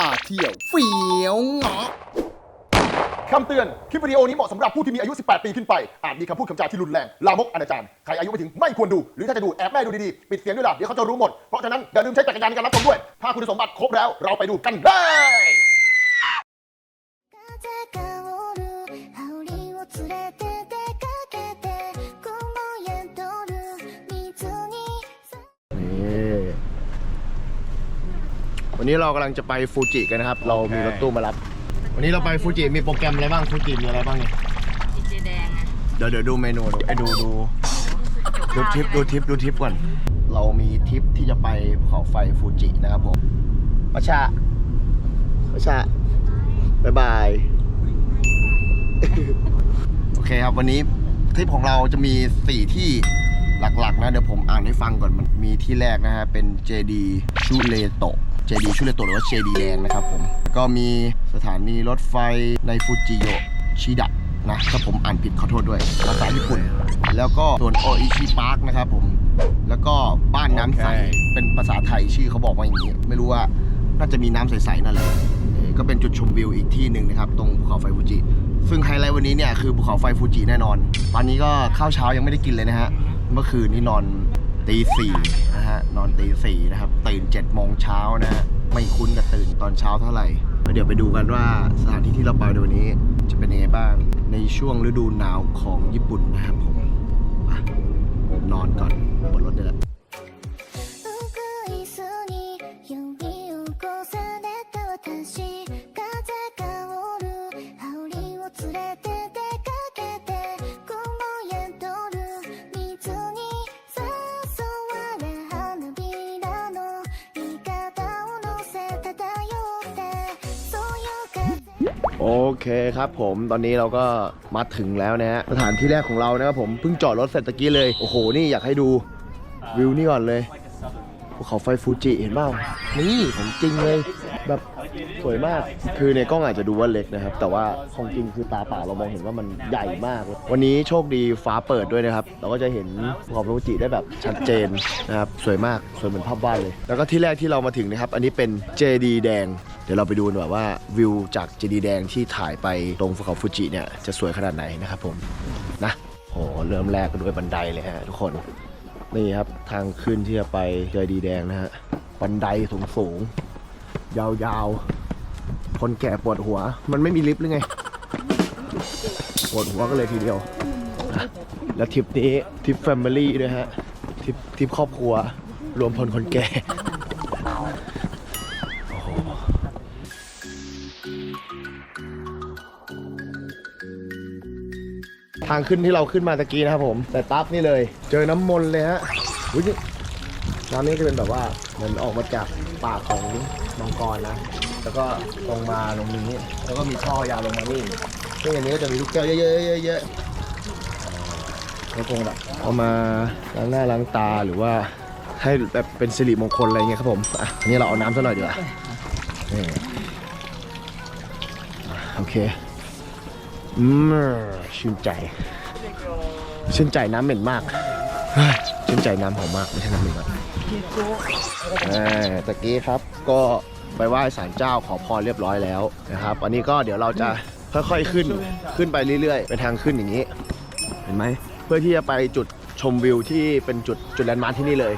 าเที่ยวเฟี้ยวเงาะคำเตือน คลิปวิดีโอนี้เหมาะสำหรับผู้ที่มีอายุ 18 ปีขึ้นไป อาจมีคำพูดคำจาที่รุนแรง ลามกอนาจารใครอายุไม่ถึงไม่ควรดู หรือถ้าจะดูแอบแม่ดูดีๆ ปิดเสียงด้วยล่ะ เดี๋ยวเขาจะรู้หมด เพราะฉะนั้นอย่าลืมใช้จักรยานในการรับชมด้วย ถ้าคุณสมบัติครบแล้ว เราไปดูกันเลย วันนี้เรากำลังจะไปฟูจิกันนะครับ เรามีรถตู้มารับ วันนี้เราไปฟูจิมีโปรแกรมอะไรบ้างฟูจิมีอะไรบ้างเนี่ยดีเจแดงอะเดี๋ยวเดี๋ยวดูเมนูไอ้ดูดูดูทริปดูทริปดูทริปก่อน เรามีทริปที่จะไปภูเขาไฟฟูจินะครับผมประชาประชาบายบาย โอเคครับวันนี้ทริปของเราจะมี 4 ที่หลักๆนะ เดี๋ยวผมอ่านให้ฟังก่อนมันมีที่แรกนะฮะ เป็นเจดีชูเลโตะ เจดีชูเลโตะหรือว่าเจดีแดงนะครับผมแล้วก็มีสถานีรถไฟในฟูจิโยชิดะนะถ้าผมอ่านผิดขอโทษด้วยภาษาญี่ปุ่น แล้วก็ส่วนโออิชิพาร์คนะครับผมแล้วก็บ้านน้ำใส เป็นภาษาไทยชื่อเขาบอกมาอย่างนี้ ไม่รู้ว่าน่าจะมีน้ำใสๆนั่นแหละเออก็เป็นจุดชมวิวอีกที่หนึ่งนะครับ ตรงภูเขาไฟฟูจิ ซึ่งไฮไลท์วันนี้เนี่ยคือภูเขาไฟฟูจิแน่นอน ตอนนี้ก็ข้าวเช้ายังไม่ได้กินเลยนะฮะ เมื่อคืนนี้นอน ตีสี่นะฮะนอนตีสี่นะครับ ตื่นเจ็ดโมงเช้านะฮะไม่คุ้นกับตื่นตอนเช้าเท่าไหร่เดี๋ยวไปดูกันว่าสถานที่ที่เราไปในวันนี้จะเป็นยังไงบ้างในช่วงฤดูหนาวของญี่ปุ่นนะครับผมนอนก่อนบนรถได้แล้ว เคครับผมตอนนี้เราก็มาถึงแล้วนะฮะสถานที่แรกของเรานะครับผมเพิ่งจอดรถเสร็จตะกี้เลยโอ้โหนี่อยากให้ดูวิวนี่ก่อนเลยภูเขาไฟฟูจิเห็นเปล่านี่ของจริงเลย แบบสวยมาก คือในกล้องอาจจะดูว่าเล็กนะครับ แต่ว่าของจริงคือตาเปล่าเรามองเห็นว่ามันใหญ่มาก วันนี้โชคดีฟ้าเปิดด้วยนะครับ เราก็จะเห็นภูเขาไฟฟูจิได้แบบชัดเจนนะครับ สวยมาก สวยเหมือนภาพวาดเลย แล้วก็ที่แรกที่เรามาถึงนะครับ อันนี้เป็นเจดีแดง เดี๋ยวเราไปดูกันว่าวิวจากเจดีแดงที่ถ่ายไปตรงภูเขาฟูจิเนี่ยจะสวยขนาดไหนนะครับผม นะโหเริ่มแรกก็ด้วยบันไดเลยฮะทุกคน นี่ครับทางขึ้นที่จะไปเจดีแดงนะฮะ บันไดสูงสูง ยาวๆ คนแก่ปวดหัว มันไม่มีลิฟต์หรือไง ปวดหัวก็เลยทีเดียว แล้วทริปนี้ทริปแฟมิลี่ด้วยฮะทริปทริปครอบครัว รวมพลคนแก่ทางขึ้นที่เราขึ้นมาตะกี้นะครับผม แต่ตับนี่เลย เจอน้ำมนต์เลยฮะอุ๊ยน้ำนี้จะเป็นแบบว่าเหมือนออกมาจากปากของ มังกรนะ แล้วก็ลงมาตรงนี้ แล้วก็มีท่อยาวลงมานี่ซึ่งอันนี้ก็จะมีลูกแก้วเยอะๆเยอะๆก็คงแบบเอามาล้างหน้าล้างตาหรือว่าให้แบบเป็นสิริมงคลอะไรเงี้ยครับผมอะอันนี้เราเอาน้ำซะหน่อยดีกว่านี่อะโอเคอืมชื่นใจ ชื่นใจน้ำเหม็นมากเฮ้ยชื่นใจน้ำหอมมากไม่ใช่น้ำเหม็นครับอ่าตะกี้ครับก็ ไปไหว้ศาลเจ้าขอพรเรียบร้อยแล้วนะครับอันนี้ก็เดี๋ยวเราจะค่อยๆขึ้นขึ้นไปเรื่อยๆเป็นทางขึ้นอย่างนี้ เห็นไหมเพื่อที่จะไปจุดชมวิวที่เป็นจุดจุดแลนด์มาร์คที่นี่เลย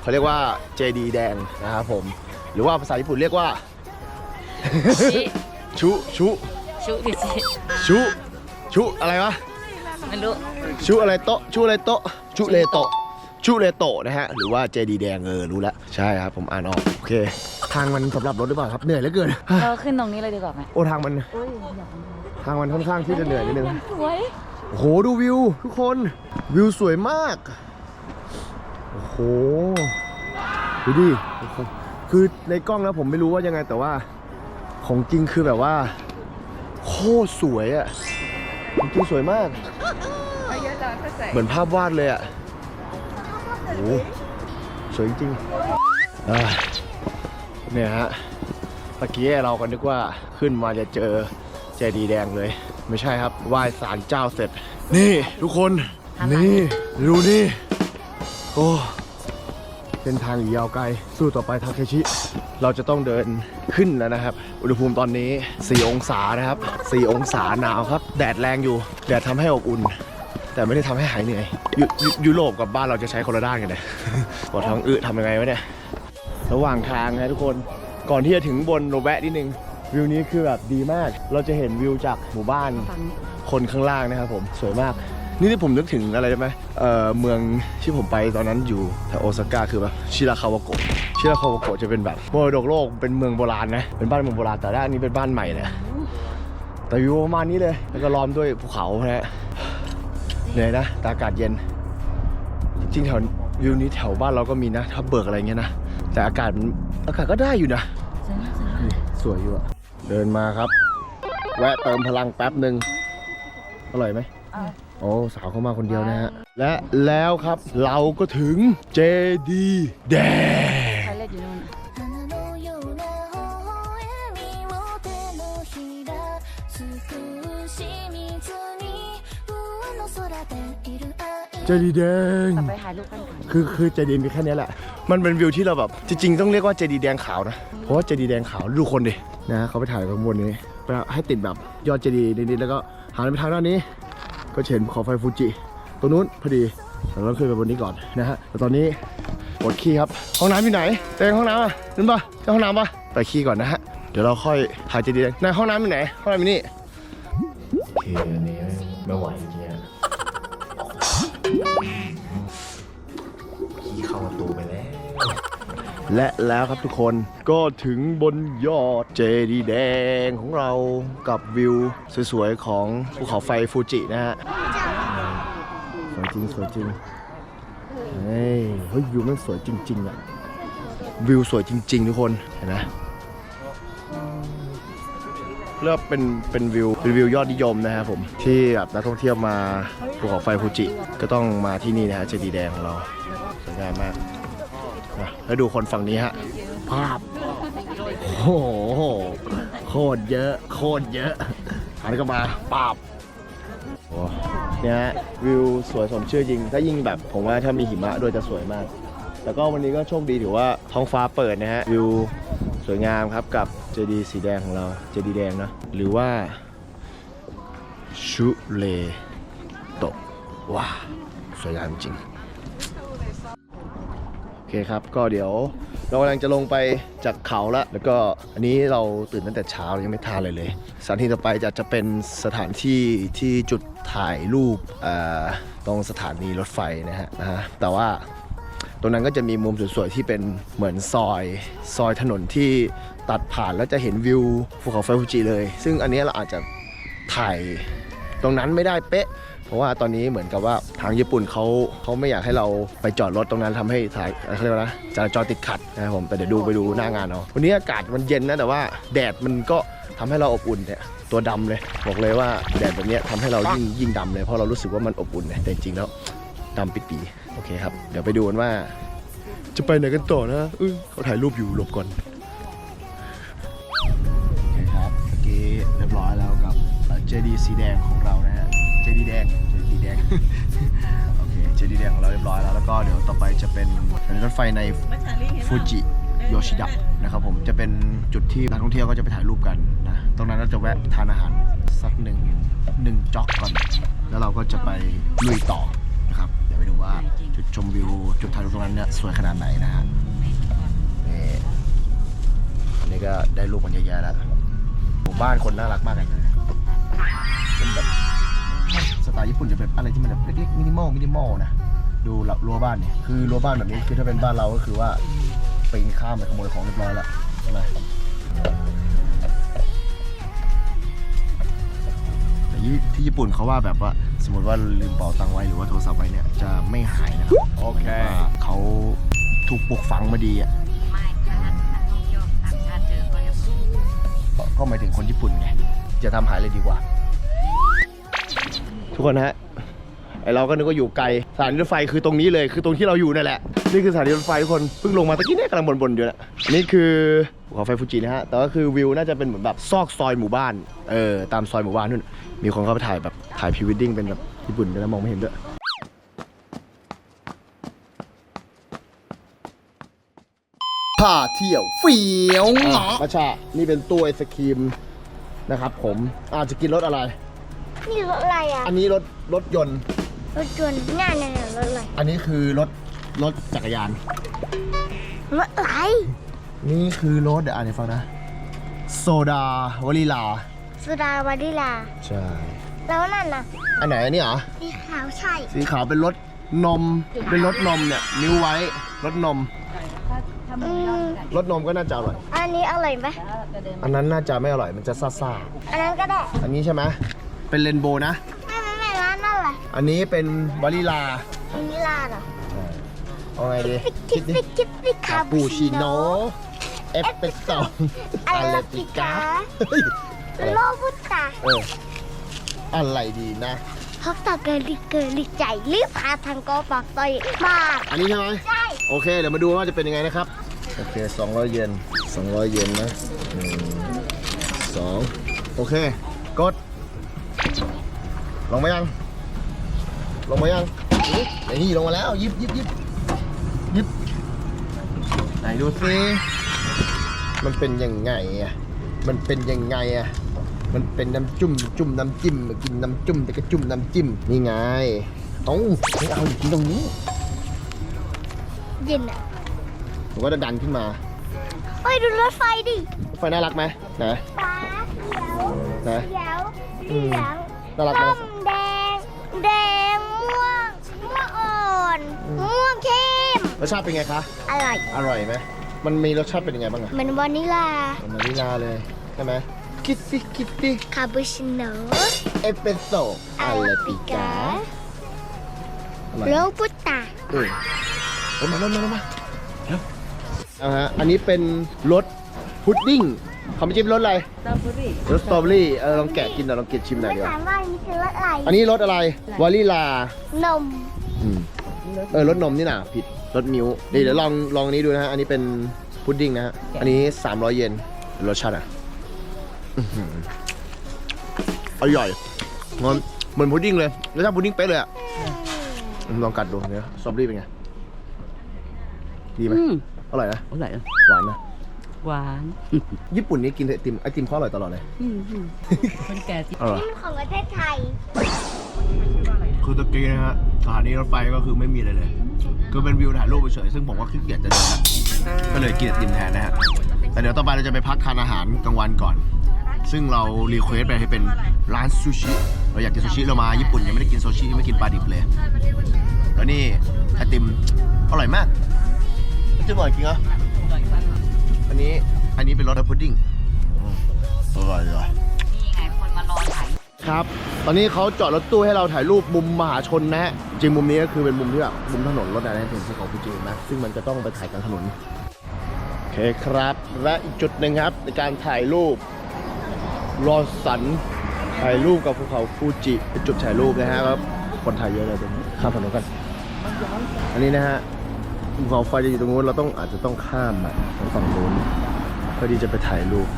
เขาเรียกว่าเจดีแดงนะครับผม หรือว่าภาษาญี่ปุ่นเรียกว่า ชิชุชุชุดิชิชุชุอะไรวะไม่รู้ ชุอะไรโตะชุอะไรโตะชุเลโตะ ชุเลโตะนะฮะ หรือว่าเจดีแดงเออรู้แล้วใช่ครับ ผมอ่านออก โอเค ทางมันสำหรับรถหรือเปล่าครับ เหนื่อยเหลือเกินเราขึ้นตรงนี้เลยดีกว่าไหมโอ้ทางมันทางมันค่อนข้างที่จะเหนื่อยนิดนึงสวยโอ้โหดูวิว ทุกคนวิวสวยมาก โอ้โหดูดิทุกคนคือในกล้องนะผมไม่รู้ว่ายังไงแต่ว่า ของจริงคือแบบว่า โคตรสวยอะของจริงสวยมาก เหมือนภาพวาดเลยอะโอ้โหสวยจริงๆอ่าเนี่ยฮะตะกี้เราก็นึกว่าขึ้นมาจะเจอเจดีย์แดงเลย ไม่ใช่ครับไหว้ศาลเจ้าเสร็จ นี่ทุกคน นี่ ดูนี่ โอ้เป็นทางอีกยาวไกล สู้ต่อไปทาเคชิ เราจะต้องเดินขึ้นแล้วนะครับ อุณหภูมิตอนนี้ 4 องศานะครับ 4 องศาหนาวครับ แดดแรงอยู่ แดดทำให้อบอุ่น แต่ไม่ได้ทำให้หายเหนื่อยยยุยุโรปกับบ้านเราจะใช้คนละด้านกันเลยปวดท้องอึทำยังไงวะเนี่ยระหว่างทางนะทุกคนก่อนที่จะถึงบนโนแวะนิดนึงวิวนี้คือแบบดีมาก เราจะเห็นวิวจากหมู่บ้านคนข้างล่างนะครับผมสวยมาก นี่ที่ผมนึกถึงอะไรได้ไหมเอ่อเมืองที่ผมไปตอนนั้นอยู่แถวโอซาก้าคือแบบชิราคาวาโกะชิราคาวาโกะจะเป็นแบบมรดกโลกเป็นเมืองโบราณนะเป็นบ้านเมืองโบราณแต่ด้านนี้เป็นบ้านใหม่เลยแต่วิวประมาณนี้เลยแล้วก็ล้อมด้วยภูเขานะฮะ เหนื่อยนะแต่อากาศเย็น จริงๆแถววิวนี้แถวบ้านเราก็มีนะถ้าเบิกอะไรเงี้ยนะ แต่อากาศมันอากาศก็ได้อยู่นะสวยมากสวยมากนี่สวยอยู่อะเดินมาครับ แวะเติมพลังแป๊บหนึ่งอร่อยไหมโอ้สาวเข้ามาคนเดียวนะฮะ และแล้วครับเราก็ถึงเจดีแดง เจดีแดงกลับไปถ่ายรูปกันก่อนคือคือเจดีย์มีแค่นี้แหละ มันเป็นวิวที่เราแบบ จริงๆ ต้องเรียกว่าเจดีย์แดงขาวนะ เพราะว่าเจดีย์แดงขาวดูคนดิ นะเขาไปถ่ายข้างบนนี้ไปให้ติดแบบยอดเจดีย์นิดๆแล้วก็หันไปทางด้านนี้ ก็จะเห็นภูเขาไฟฟูจิ ตรงนู้นพอดีเราต้องขึ้นไปบนนี้ก่อนนะฮะแต่ตอนนี้ปวดขี้ครับ ห้องน้ำอยู่ไหนเต็งห้องน้ำอะนั่นปะเจ้าห้องน้ำปะไปขี้ก่อนนะฮะ เดี๋ยวเราค่อยถ่ายเจดีย์แดงในห้องน้ำอยู่ไหน ห้องน้ำอยู่นี่โอเค และแล้วครับทุกคนก็ถึงบนยอดเจดีแดงของเรากับวิวสวยๆของภูเขาไฟฟูจินะฮะสวยจริงสวยจริงเฮ้ยเฮ้ยวิวมันสวยจริงๆอะวิวสวยจริง ๆ ทุกคนเห็นไหมเรียกว่าเป็นเป็นวิวเป็นวิวยอดนิยมนะครับผมที่แบบนักท่องเที่ยวมาภูเขาไฟฟูจิ ก็ต้องมาที่นี่นะฮะเจดีแดงของเราสวยงามมาก นะแล้วดูคนฝั่งนี้ฮะ ภาพ โอ้โห โคตรเยอะ โคตรเยอะหันก็มาปาบโอ้เนี่ยฮะวิวสวยสมชื่อจริง ถ้ายิ่งแบบ ผมว่าถ้ามีหิมะด้วยจะสวยมาก แล้วก็วันนี้ก็โชคดีถือว่าท้องฟ้าเปิดนะฮะ วิวสวยงามครับกับเจดีย์สีแดงของเรา เจดีย์แดงนะหรือว่า ชุเลโตะว้า สวยงามจริงโอ เคครับ ก็เดี๋ยวเรากำลังจะลงไปจากเขาแล้วแล้วก็อันนี้เราตื่นตั้งแต่เช้ายังไม่ทานเลยเลย สถานที่ต่อไปจะจะเป็นสถานที่ที่จุดถ่ายรูปตรงสถานีรถไฟนะฮะนะฮะแต่ว่าตรงนั้นก็จะมีมุมสวยๆที่เป็นเหมือนซอย ซอยถนนที่ตัดผ่านแล้วจะเห็นวิวภูเขาไฟฟูจิเลย ซึ่งอันนี้เราอาจจะถ่ายตรงนั้นไม่ได้เป๊ะ เพราะว่าตอนนี้เหมือนกับว่าทางญี่ปุ่นเขาเขาไม่อยากให้เราไปจอดรถตรงนั้นทำให้ถ่ายเขาเรียกว่านะจราจรติดขัดนะครับผมแต่เดี๋ยวดูไปดูหน้างานเอาวันนี้อากาศมันเย็นนะแต่ว่าแดดมันก็ทำให้เราอบอุ่นเนี่ยตัวดำเลยบอกเลยว่าแดดแบบนี้ยทำให้เรายิ่งยิ่งดำเลยเพราะเรารู้สึกว่ามันอบอุ่นเนี่ยแต่จริงแล้วดำปิดปีโอเคครับ เดี๋ยวไปดูกันว่า จะไปไหนกันต่อนะเออเขาถ่ายรูปอยู่หลบก่อนโอเคครับเมื่อกี้เรียบร้อยแล้วกับเจดีสีแดงของเรา เจดีแดงเจดีแดงโอเคเจดีแดงของเราเรียบร้อยแล้วแล้วก็เดี๋ยวต่อไปจะเป็นสถานีรถไฟในฟูจิโยชิดะนะครับผมจะเป็นจุดที่นักท่องเที่ยวก็จะไปถ่ายรูปกันนะตรงนั้นเราจะแวะทานอาหารสักหนึ่งหนึ่งจ็อกก่อน แล้วเราก็จะไปลุยต่อนะครับเดี๋ยวไปดูว่าจุดชมวิว จุดถ่ายรูปตรงนั้นเนี่ยสวยขนาดไหนนะฮะนี่อันนี้ก็ได้รูปกันเยอะแยะแล้วหมู่บ้านคนน่ารักมากเลยเป็นแบบส ไตล์ญี่ปุ่นจะเป็นอะไรที่มันแบบเล็กๆมินิมอลมินิมอลนะดูรั้วบ้านเนี่ยคือรั้วบ้านแบบนี้คือถ้าเป็นบ้านเราก็คือว่าปีนข้ามไปขโมยของเรียบร้อยแล้วใช่ไหมแต่ที่ที่ญี่ปุ่นเขาว่าแบบว่า สมมติว่าลืมเป๋าตังค์ไว้หรือว่าโทรศัพท์ไว้เนี่ยจะไม่หายนะครับโอเคเขาถูกปลูกฝังมาดีอะไม่ถ้านักท่องเที่ยวต่างชาติเจอก็จะก็หมายถึงคนญี่ปุ่นไงจะทำหายเลยดีกว่า ทุกคนฮะไอเราก็นึกว่าอยู่ไกลสถานีรถไฟคือตรงนี้เลยคือตรงที่เราอยู่นั่นแหละนี่คือสถานีรถไฟทุกคนเพิ่งลงมาตะกี้เนี่ยกำลังบนๆอยู่นะอันนี่คือภูเขาไฟฟูจินะฮะแต่ก็คือวิวน่าจะเป็นเหมือนแบบซอกซอยหมู่บ้านเออตามซอยหมู่บ้านนู่นมีคนเข้าไปถ่ายแบบถ่ายพรีวิดดิ้งเป็นแบบญี่ปุ่นด้วยนะมองไม่เห็นด้วยทพาเที่ยวเฟี้ยวเหงาะประชานี่เป็นตู้ไอศครีมนะครับผมอาจจะกินรถอะไร นี่รถอะไรอะอันนี้รถรถยนต์ รถยนต์ง่ายๆรถอะไรอันนี้คือรถรถจักรยาน รถอะไรนี่คือรถเดี๋ยวอ่านให้ฟังนะ โซดาวลีลา สุดาวานิลา ใช่ แล้วนั่นน่ะอันไหนอันนี้เหรอ สีขาวใช่ สีขาวเป็นรถนม เป็นรถนมเนี่ย นิ้วไว้ รถนม อืมรถนมก็น่าจะอร่อย อันนี้อร่อยไหมอันนั้นน่าจะไม่อร่อย มันจะซ่าอันนั้นก็ได้ ๆ อันนี้ใช่ไหม เป็นเรนโบว์นะ ไม่ไม่ไม่ร้านนั่นแหละอันนี้เป็นวานิลาวานิลาเหรอเอาไงดีคิคิดดดิฟิคิดฟิคาคาปูชิโน่เอสเปรสโซ่อาอาราราบิบิก้าก้าเฮ้ยอะไรโลบุตตาเอออะไรดีนะ ฮอกตาเกิลิเกิลิใจรีบพาทางกอปากต่อยมากอันนี้ใช่ไหม ใช่โอเค เดี๋ยวมาดูว่าจะเป็นยังไงนะครับ โอเค 200 เยน200 เยนนะหนึ่งสองโอเคกด ลงมายัง ลงมายังไอ้นี่ลงมาแล้ว ยิบยิบยิบยิบไหนดูสิมันเป็นยังไงอะ มันเป็นยังไงอะ มันเป็นน้ำจุ่มจุ่มน้ำจิ้มกินน้ำจุ่มแต่ก็จุ่มน้ำจิ้มนี่ไงเอ้าไม่เอาอยู่กินตรงนี้เย็นอะผมก็จะดันขึ้นมาเฮ้ยดูรถไฟดิไฟน่ารักไหมไหนฟ้าเขียวไหนเขียวอืมเหลืองน่ารักไหมส้ม แดงแดง ม่วง ม่วงอ่อน ม่วงเข้ม รสชาติเป็นไงคะ อร่อย อร่อยไหมมันมีรสชาติเป็นยังไงบ้างอะเหมือนวานิลาเหมือนวานิลาเลยใช่ไหมคิดสิคิดสิคาปูชิโน่เอสเปรสโซ่อาราบิก้าอร่อยโลบุตตาเออเอามามามามาเร็วเอาฮะอันนี้เป็นรสพุดดิ้ง เขาไม่จิ้มรสอะไรสตรอเบอรี่รสสตรอเบอรี่เออลองแกะกินหน่อยลองกินชิมหน่อยไม่ดีกว่าถามว่านี่คือรสอะไรอันนี้รสอะไรวานิลานมอืมเออรสนมนี่นะผิดรสมิ้วนี่เดี๋ยวลองลองอันนี้ดูนะฮะอันนี้เป็นพุดดิ้งนะฮะอันนี้ 300 เยนรสชาติอะอื้อหืออร่อยงอนเหมือนพุดดิ้งเลยรสชาติพุดดิ้งเป๊ะเลยอะอืมลองกัดดูเนี่ยสตรอเบอรี่เป็นไงดีไหมอืมอร่อยนะ อร่อยอะหวานนะ หวาน ญี่ปุ่นนี่กินไอติมไอติมเขาอร่อยตลอดเลยอืมอืมคนแก่ที่อร่อยนี่มันของประเทศไทย คือตะกี้นะฮะสถานีรถไฟก็คือไม่มีอะไรเลย คือเป็นวิวถ่ายรูปเฉยๆซึ่งผมก็ขี้เกียจจะเดินนะก็เลยกินไอติมแทนนะฮะแต่เดี๋ยวต่อไปเราจะไปพักทานอาหารกลางวันก่อน ซึ่งเรารีเควสไปให้เป็นร้านซูชิเราอยากกินซูชิเรามาญี่ปุ่นยังไม่ได้กินซูชิไม่กินปลาดิบเลย แล้วนี่ไอติมอร่อยมากไอติมอร่อยจริงเหรอ อันนี้ อันนี้เป็นรสพุดดิ้งอืมอร่อยเลย นี่ไงคนมารอถ่ายครับ ตอนนี้เขาจอดรถตู้ให้เราถ่ายรูปมุมมหาชนนะฮะจริงมุมนี้ก็คือเป็นมุมที่แบบมุมถนนรถอะไรนะเป็นของฟูจินะ ซึ่งมันจะต้องไปถ่ายกลางถนน โอเคครับ และอีกจุดหนึ่งครับ ในการถ่ายรูปรอสัน ถ่ายรูปกับภูเขาฟูจิ เป็นจุดถ่ายรูปนะฮะครับ คนถ่ายเยอะเลยตรงนี้ข้ามถนนกัน อันนี้นะฮะ ภูเขาไฟจะอยู่ตรงนู้นเราต้องอาจจะต้องข้ามมาทางฝั่งนู้นเพื่อที่จะไปถ่ายรูป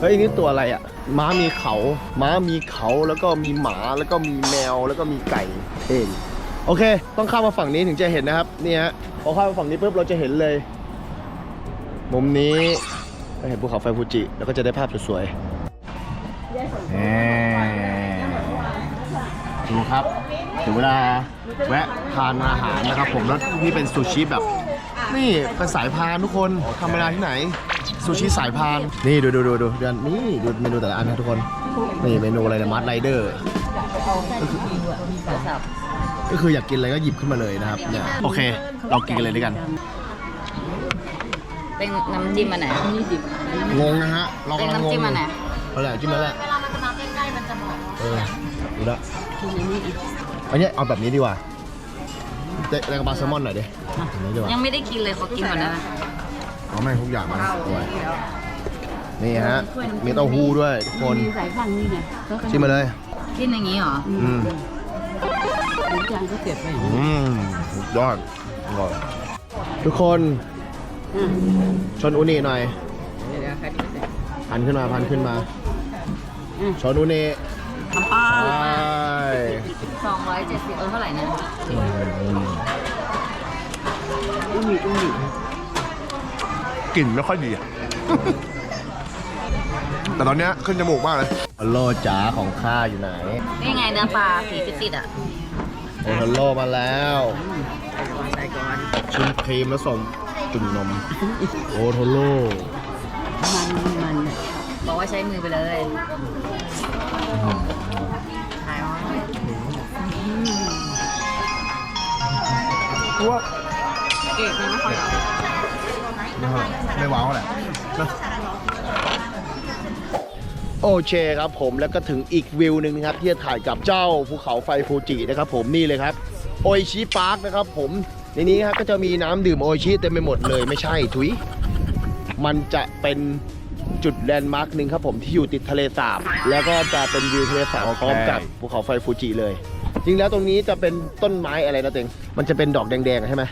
เฮ้ยนี่ตัวอะไรอะ ม้ามีเขา ม้ามีเขาแล้วก็มีหมาแล้วก็มีแมวแล้วก็มีไก่เท่ดีโอเค ต้องข้ามมาฝั่งนี้ถึงจะเห็นนะครับนี่ฮะพอข้ามมาฝั่งนี้ปุ๊บเราจะเห็นเลยมุมนี้ก็เห็นภูเขาไฟฟูจิ แล้วก็จะได้ภาพสวยๆดูครับถึงเวลาแวะทานอาหารนะครับผมแล้วนี่เป็นซูชิแบบ นี่เป็นสายพานทุกคนธรรมดาที่ไหน ซูชิสายพาน นี่ดูดูดูดูเดือนนี่ดูเมนูแต่ละอันนะทุกคน นี่เมนูอะไรนะมัดไรเดอร์ก็คืออยากกินอะไรก็หยิบขึ้นมาเลยนะครับเนี่ยโอเค เรากินกันเลยด้วยกัน เป็นน้ำจิ้มอันไหนนี่ดิบงงนะฮะ เราเป็นกำลังงน้ำงจิ้มอันไหนเอาแหละจิ้มมาแหละเวลามันจะมาใกล้ๆมันจะบอกเออดูละกินอันนี้อีกอันเนี้ยเอาแบบนี้ดีกว่า เจ๊แล้วก็ปลาแซลมอนหน่อยดิอันนี้ดีกว่ายังไม่ได้กินเลยเขากินหมดแล้วนะเอาแม่งทุกอย่างมาด้วยนี่ฮะ มีเต้าหู้ด้วยทุกคนมีสายพันธุ์นี่ไงชิมมาเลย กินอย่างนี้เหรอ อืมทุกอย่างก็เก็บไว้อืมสุดยอดอร่อยทุกคนชนอุนิหน่อยเดี๋ยวๆใครดีเสร็จพันขึ้นมาพันขึ้นมาอืมชนอุนิ ทำป้าไปสองร้อยเจ็ดสิบเออเท่าไหร่นะอืมอุ้ยอุ้ยกลิ่นไม่ค่อยดีอะแต่ตอนเนี้ยขึ้นจมูกมากเลยโลจ๋าของข้าอยู่ไหนนี่ไงเนื้อปลาสีติดๆอะโอโทโลมาแล้วใส่ก่อนชิมครีมแล้วส่งจุ่มนม โอโทโลมันมันบอกว่าใช้มือไปเลย ตัวเอกมันไม่ค่อยหรอกไม่ว้าวแหละโอเคครับผมแล้วก็ถึงอีกวิวหนึ่งนะครับที่จะถ่ายกับเจ้าภูเขาไฟฟูจินะครับผมนี่เลยครับโออิชิพาร์คนะครับผมในนี้ครับก็จะมีน้ำดื่มโออิชิเต็มไปหมดเลยไม่ใช่ถุย มันจะเป็นจุดแลนด์มาร์คหนึ่งครับผมที่อยู่ติดทะเลสาบ แล้วก็จะเป็นวิวทะเลสาบพร้อมกับภูเขาไฟฟูจิเลย จริงแล้วตรงนี้จะเป็นต้นไม้อะไรนะเต็งมันจะเป็นดอกแดงๆใช่ไหม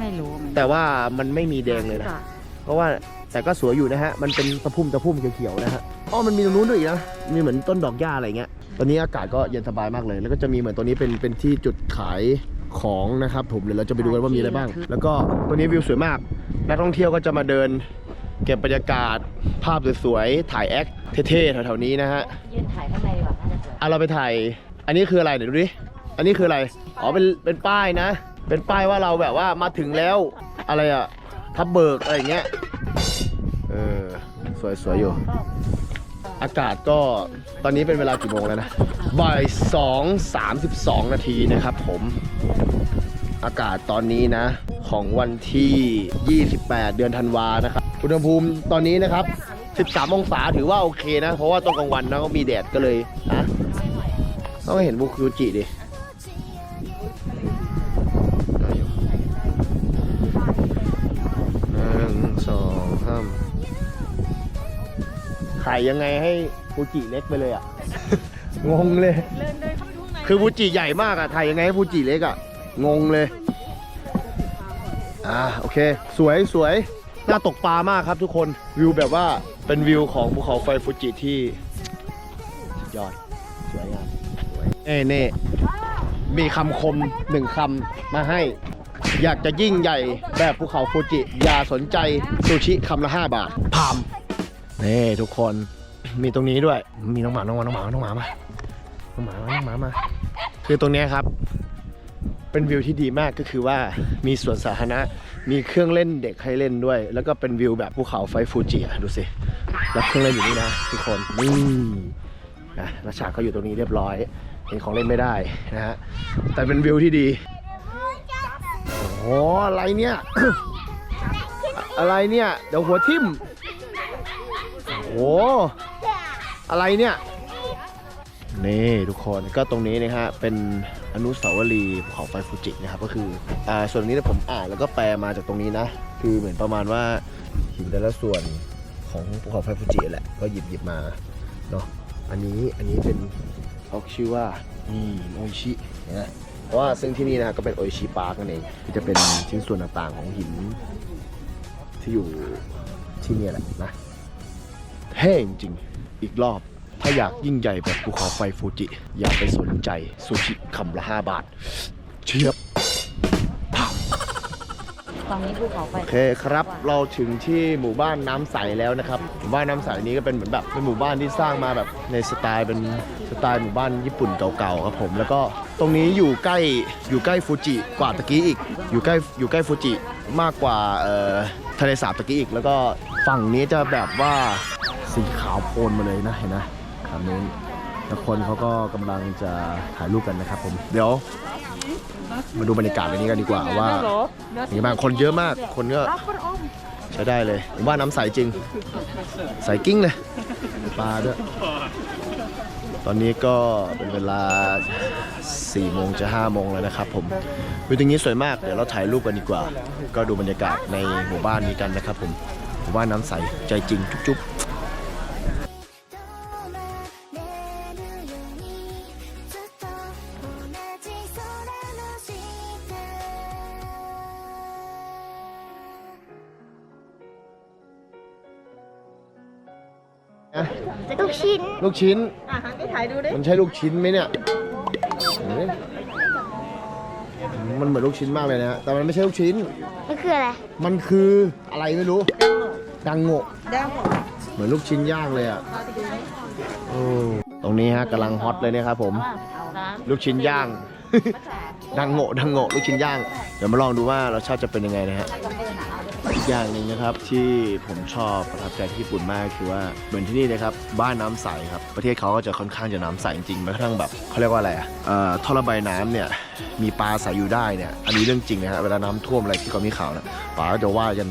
ไม่รู้มันแต่ว่ามันไม่มีแดงเลยนะเพราะว่าแต่ก็สวยอยู่นะฮะ มันเป็นตะพุ่มตะพุ่มเขียวๆนะฮะ อ๋อ มันมีตรงนู้นด้วยอีกนะ มีเหมือนต้นดอกหญ้าอะไรเงี้ย ตอนนี้อากาศก็เย็นสบายมากเลย แล้วก็จะมีเหมือนตัวนี้เป็นเป็นที่จุดขายของนะครับผม เดี๋ยวเราจะไปดูกันว่ามีอะไรบ้าง แล้วก็ตัวนี้วิวสวยมาก นักท่องเที่ยวก็จะมาเดิน เก็บบรรยากาศ ภาพสวยๆ ถ่ายแอคเท่ๆแถวๆนี้นะฮะ ยืนถ่ายข้างในดีกว่าน่าจะสวยอะเราไปถ่าย อันนี้คืออะไรเดี๋ยวดูดิ อันนี้คืออะไร อ๋อ เป็น เป็นป้ายนะ เป็นป้ายว่าเราแบบว่ามาถึงแล้ว อะไรอะทับเบิกอะไรอย่างเงี้ย เออ สวยสวยอยู่ อากาศก็ตอนนี้เป็นเวลากี่โมงแล้วนะ บ่ายสองสามสิบสองนาทีนะครับผม อากาศตอนนี้นะ ของวันที่ 28 เดือนธันวานะครับ อุณหภูมิตอนนี้นะครับ 13 องศาถือว่าโอเคนะ เพราะว่าตอนกลางวันนะก็มีแดดก็เลยนะต้องเห็นบุคูจิดิ ขายยังไงให้ฟูจิเล็กไปเลยอะ งงเลยคือฟูจิใหญ่มากอะถ่ายยังไงให้ฟูจิเล็กอะงงเลย อ่าโอเค สวยสวยน่าตกปลามากครับทุกคนวิวแบบว่าเป็นวิวของภูเขาไฟฟูจิที่สุดยอดสวยงามสวยเน่เน่มีคำคมหนึ่งคำมาให้ อยากจะยิ่งใหญ่แบบภูเขาฟูจิ อย่าสนใจซูชิคำละ 5 บาทพาม นี่ทุกคนมีตรงนี้ด้วย มีน้องหมา น้องหมา น้องหมา น้องหมามา น้องหมา น้องหมามา คือตรงนี้ครับ เป็นวิวที่ดีมากก็คือว่ามีสวนสาธารณะ มีเครื่องเล่นเด็กให้เล่นด้วย แล้วก็เป็นวิวแบบภูเขาไฟฟูจิอะดูสิ แล้วเครื่องเล่นอยู่นี่นะทุกคนนี่นะแล้วฉากก็อยู่ตรงนี้เรียบร้อย เห็นของเล่นไม่ได้นะฮะ แต่เป็นวิวที่ดี โอ้อะไรเนี่ย อะไรเนี่ย เดี๋ยวหัวทิ่ม หอะไรเนี่ย นี่ทุกคนก็ตรงนี้นะฮะเป็นอนุสาวรีย์ภูเขาไฟฟูจินะครับก็คืออ่าส่วนนี้เนี่ยผมอ่านแล้วก็แปลมาจากตรงนี้นะ คือเหมือนประมาณว่าหินแต่ละส่วนของภูเขาไฟฟูจิแหละก็หยิบหยิบมาเนาะอันนี้อันนี้เป็นเขาชื่อว่านี่โออิชินะเพราะว่าซึ่งที่นี่นะก็เป็นโอชิปาร์กนั่นเองที่จะเป็นชิ้นส่วนต่างๆของหินที่อยู่ที่นี่แหละนะ เท่จริงๆ อีกรอบ ถ้าอยากยิ่งใหญ่แบบภูเขาไฟฟูจิ อย่าไปสนใจซูชิคำละ 5 บาท เชียบ ตอนนี้ภูเขาไฟโอเคครับ เราถึงที่หมู่บ้านน้ำใสแล้วนะครับหมู่บ้านน้ำใสนี้ก็เป็นเหมือนแบบเป็นหมู่บ้านที่สร้างมาแบบในสไตล์เป็นสไตล์หมู่บ้านญี่ปุ่นเก่าๆครับผมแล้วก็ตรงนี้อยู่ใกล้อยู่ใกล้ฟูจิกว่าตะกี้อีก อยู่ใกล้อยู่ใกล้ฟูจิมากกว่าเอ่อทะเลสาบตะกี้อีก แล้วก็ฝั่งนี้จะแบบว่า สีขาวโพลนมาเลยนะเห็นนะฝั่งนู้นแล้วคนเขาก็กำลังจะถ่ายรูปกันนะครับผม เดี๋ยว มาดูบรรยากาศในนี้กันดีกว่าว่าอย่างไรบ้างคนเยอะมากคนก็ใช้ได้เลยผมว่าน้ำใสจริง ใสกิ้งเลยปลาด้วย ตอนนี้ก็เป็นเวลา4โมงจะ5โมงแล้วนะครับผมวิวตรงนี้สวยมาก เดี๋ยวเราถ่ายรูปกันดีกว่า ก็ดูบรรยากาศในหมู่บ้านนี้กันนะครับผมหมู่บ้านน้ำใสใจจริงจุ๊บๆ ชิ้นลูกชิ้นมันใช่ลูกชิ้นไหมเนี่ยเฮ้ยมันเหมือนลูกชิ้นมากเลยนะฮะแต่มันไม่ใช่ลูกชิ้น มันคืออะไร มันคืออะไรไม่รู้ ดังโงะเหมือนลูกชิ้นย่างเลยอะโอ้ตรงนี้ฮะกำลังฮอตเลยนะครับผม ลูกชิ้นย่าง ดังโงะดังโงะลูกชิ้นย่าง เดี๋ยวมาลองดูว่ารสชาติจะเป็นยังไงนะฮะอี กอย่างหนึ่งนะครับที่ผมชอบประทับใจที่ญี่ปุ่นมากคือว่าเหมือนที่นี่นะครับบ้านน้ำใสครับประเทศเขาก็จะค่อนข้างจะน้ำใสจริงๆแม้กระทั่งแบบเขาเรียกว่าอะไรอะเอ่อท่อระบายน้ำเนี่ยมีปลาใสอยู่ได้เนี่ยอันนี้เรื่องจริงนะฮะเวลาน้ำท่วมอะไรที่เขามีข่าวนะปลาก็จะว่ากัน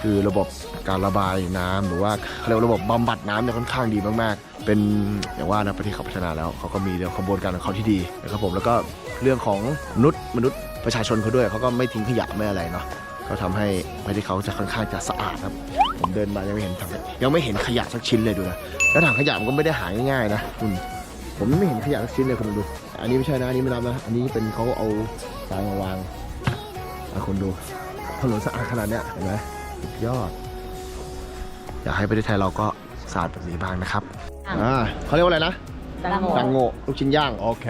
คือระบบการระบายน้ำหรือว่าเขาเรียกระบบบำบัดน้ำเนี่ยค่อนข้างดีมากๆ เป็นอย่างว่านะประเทศเขาพัฒนาแล้วเขาก็มีเรื่องขบวนการของเขาที่ดีนะครับผมแล้วก็เรื่องของมนุษย์มนุษย์ประชาชนเขาด้วยเขาก็ไม่ทิ้งขยะไม่อะไรเนาะ ก็ทำให้ประเทศเขาจะค่อนข้างจะสะอาดครับ ผมเดินมายังไม่เห็นถังยังไม่เห็นขยะสักชิ้นเลยดูนะแล้วถังขยะมันก็ไม่ได้หาง่ายๆนะคุณผมไม่เห็นขยะสักชิ้นเลยคุณดู อันนี้ไม่ใช่นะอันนี้ไม่นับนะอันนี้เป็นเขาเอาทรายมาวางอะคุณดูถนนสะอาดขนาดเนี้ยเห็นไหมสุดยอด อยากให้ประเทศไทยเราก็สะอาดแบบนี้บ้างนะครับอ่าเขาเรียกว่าอะไรนะดังโงดังโง่ลูกชิ้นย่างโอเค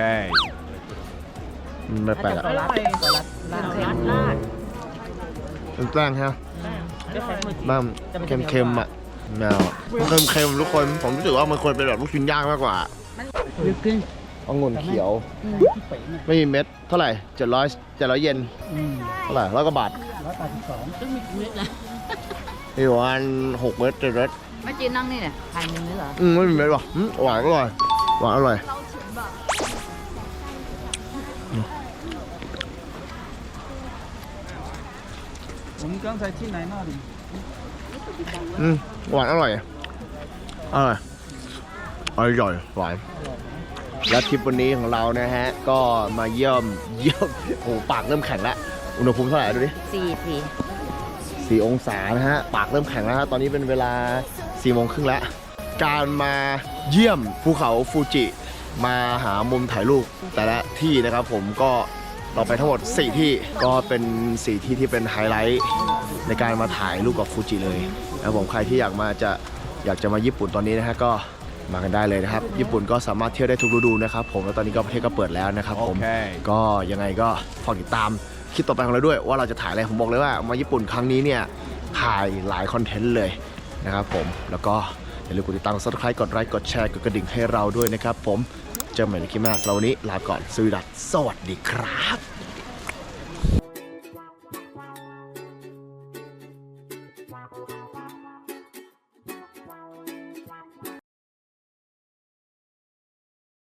อืมไม่แปลกอะตัวรัดตัวรัดลาดลาด เป็นแป้งฮะบ้างเค็มๆอะแนวเค็มๆทุกคนผมรู้สึกว่ามันควรเป็นแบบลูกชิ้นย่างมากกว่าลึกขึ้นองุ่นเขียว ไม่มีเม็ดเท่าไหร่เจ็ดร้อยเจ็ดร้อยเยนเท่าไหร่ร้อยกว่าบาทซึ่งมีเม็ดเลยมีประมาณหกเม็ดเจ็ดเม็ดเมื่อกี้นั่งนี่เนี่ยพันหนึ่งนี่เหรออืมไม่มีเม็ดว่ะอืมหวานอร่อยหวานอร่อย 刚才进来那里。 อืมหวานอร่อยอร่อยอร่อยหวานแล้วทริปวันนี้ของเรานะฮะ ก็มาเยี่ยมเยี่ยมโอ้โหปากเริ่มแข็งแล้วอุณหภูมิเท่าไหร่ดูดิ สี่สี่ สี่องศานะฮะ ปากเริ่มแข็งแล้วฮะ ตอนนี้เป็นเวลา4ี่โมงครึ่งแล้ว การมาเยี่ยมภูเขาฟูจิ มาหามุมถ่ายรูปแต่ละที่นะครับผมก็ เราไปทั้งหมด 4 ที่ก็เป็น 4 ที่ที่เป็นไฮไลท์ในการมาถ่ายรูปกับฟูจิเลยนะครับผมใครที่อยากมาจะอยากจะมาญี่ปุ่นตอนนี้นะฮะก็มากันได้เลยนะครับ ญี่ปุ่นก็สามารถเที่ยวได้ทุกฤดูนะครับผมแล้วตอนนี้ก็ประเทศก็เปิดแล้วนะครับผมโอเคก็ยังไงก็ฝากติดตามคลิปต่อไปของเราด้วย ว่าเราจะถ่ายอะไรผมบอกเลยว่ามาญี่ปุ่นครั้งนี้เนี่ยถ่ายหลายคอนเทนต์เลยนะครับผมแล้วก็อย่าลืมกดติดตามกด subscribe กดไลค์กดแชร์กดกระดิ่งให้เราด้วยนะครับผม เจอกันใหม่ในคลิปหน้าสำหรับวันนี้ลาก่อนสุดีสวัสดีครับ